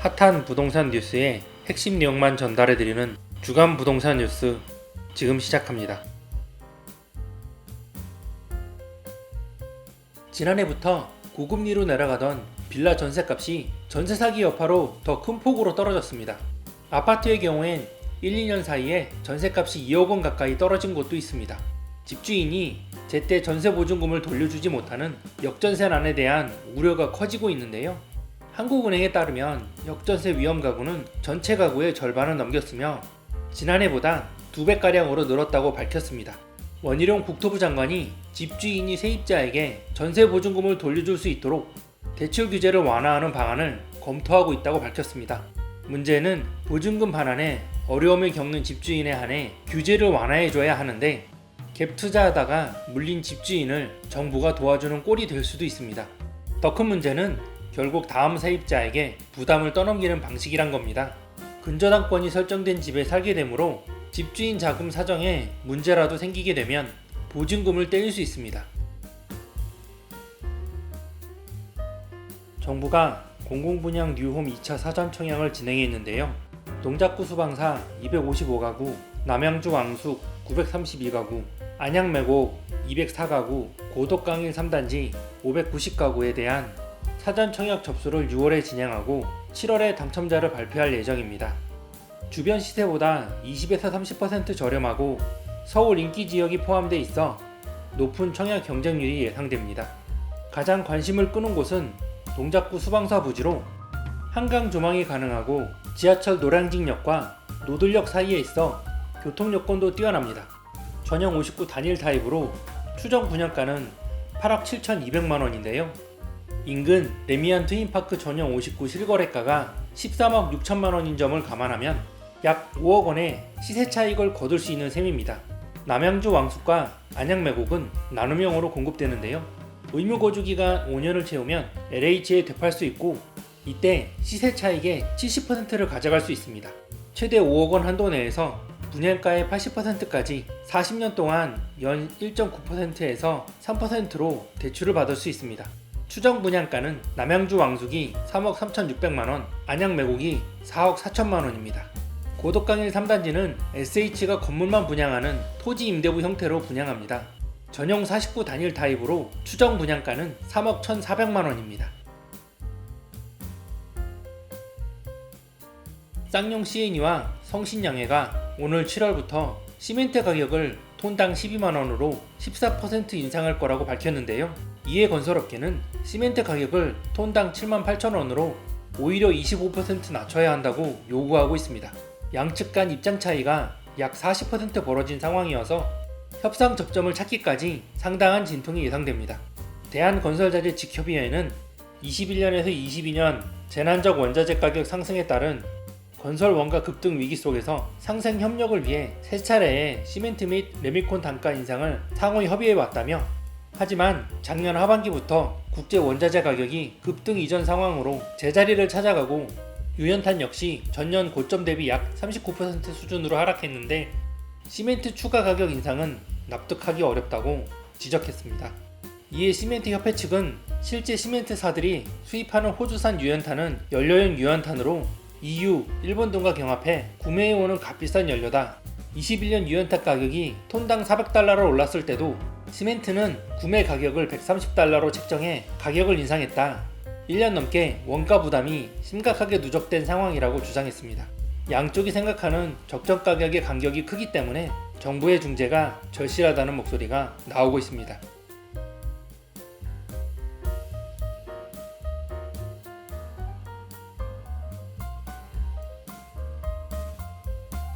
핫한 부동산 뉴스의 핵심 내용만 전달해드리는 주간 부동산 뉴스 지금 시작합니다. 지난해부터 고금리로 내려가던 빌라 전세값이 전세 사기 여파로 더 큰 폭으로 떨어졌습니다. 아파트의 경우엔 1, 2년 사이에 전세값이 2억 원 가까이 떨어진 곳도 있습니다. 집주인이 제때 전세 보증금을 돌려주지 못하는 역전세난에 대한 우려가 커지고 있는데요. 한국은행에 따르면 역전세 위험 가구는 전체 가구의 절반을 넘겼으며 지난해보다 2배가량으로 늘었다고 밝혔습니다. 원희룡 국토부 장관이 집주인이 세입자에게 전세 보증금을 돌려줄 수 있도록 대출 규제를 완화하는 방안을 검토하고 있다고 밝혔습니다. 문제는 보증금 반환에 어려움을 겪는 집주인에 한해 규제를 완화해줘야 하는데 갭 투자하다가 물린 집주인을 정부가 도와주는 꼴이 될 수도 있습니다. 더 큰 문제는 결국 다음 세입자에게 부담을 떠넘기는 방식이란 겁니다. 근저당권이 설정된 집에 살게 되므로 집주인 자금 사정에 문제라도 생기게 되면 보증금을 떼일 수 있습니다. 정부가 공공분양 뉴홈 2차 사전 청약을 진행했는데요. 동작구 수방사 255가구, 남양주 왕숙 932가구, 안양매곡 204가구, 고덕강일 3단지 590가구에 대한 사전 청약 접수를 6월에 진행하고 7월에 당첨자를 발표할 예정입니다. 주변 시세보다 20에서 30% 저렴하고 서울 인기 지역이 포함돼 있어 높은 청약 경쟁률이 예상됩니다. 가장 관심을 끄는 곳은 동작구 수방사 부지로 한강 조망이 가능하고 지하철 노량진역과 노들역 사이에 있어 교통 여건도 뛰어납니다. 전용 59 단일 타입으로 추정 분양가는 8억 7,200만 원인데요. 인근 레미안 트윈파크 전용 59 실거래가가 13억 6천만 원인 점을 감안하면 약 5억 원의 시세 차익을 거둘 수 있는 셈입니다. 남양주 왕숙과 안양매곡은 나눔형으로 공급되는데요. 의무 거주 기간 5년을 채우면 LH에 되팔 수 있고 이때 시세 차익의 70%를 가져갈 수 있습니다. 최대 5억 원 한도 내에서 분양가의 80%까지 40년 동안 연 1.9%에서 3%로 대출을 받을 수 있습니다. 추정 분양가는 남양주 왕숙이 3억 3,600만 원, 안양 매곡이 4억 4천만 원입니다. 고덕강일 3단지는 SH가 건물만 분양하는 토지 임대부 형태로 분양합니다. 전용 49 단일 타입으로 추정 분양가는 3억 1,400만 원입니다. 쌍용 CNE와 성신양해가 오늘 7월부터 시멘트 가격을 톤당 12만 원으로 14% 인상할 거라고 밝혔는데요. 이에 건설업계는 시멘트 가격을 톤당 7만 8천 원으로 오히려 25% 낮춰야 한다고 요구하고 있습니다. 양측 간 입장 차이가 약 40% 벌어진 상황이어서 협상 접점을 찾기까지 상당한 진통이 예상됩니다. 대한건설자재 직협의회는 21년에서 22년 재난적 원자재 가격 상승에 따른 건설 원가 급등 위기 속에서 상생 협력을 위해 세 차례의 시멘트 및 레미콘 단가 인상을 상호 협의해 왔다며 하지만 작년 하반기부터 국제 원자재 가격이 급등 이전 상황으로 제자리를 찾아가고 유연탄 역시 전년 고점 대비 약 39% 수준으로 하락했는데 시멘트 추가 가격 인상은 납득하기 어렵다고 지적했습니다. 이에 시멘트 협회 측은 실제 시멘트사들이 수입하는 호주산 유연탄은 연료용 유연탄으로 EU, 일본 등과 경합해 구매해오는 값비싼 연료다. 21년 유연탄 가격이 톤당 400달러로 올랐을 때도 시멘트는 구매 가격을 130달러로 책정해 가격을 인상했다. 1년 넘게 원가 부담이 심각하게 누적된 상황이라고 주장했습니다. 양쪽이 생각하는 적정 가격의 간격이 크기 때문에 정부의 중재가 절실하다는 목소리가 나오고 있습니다.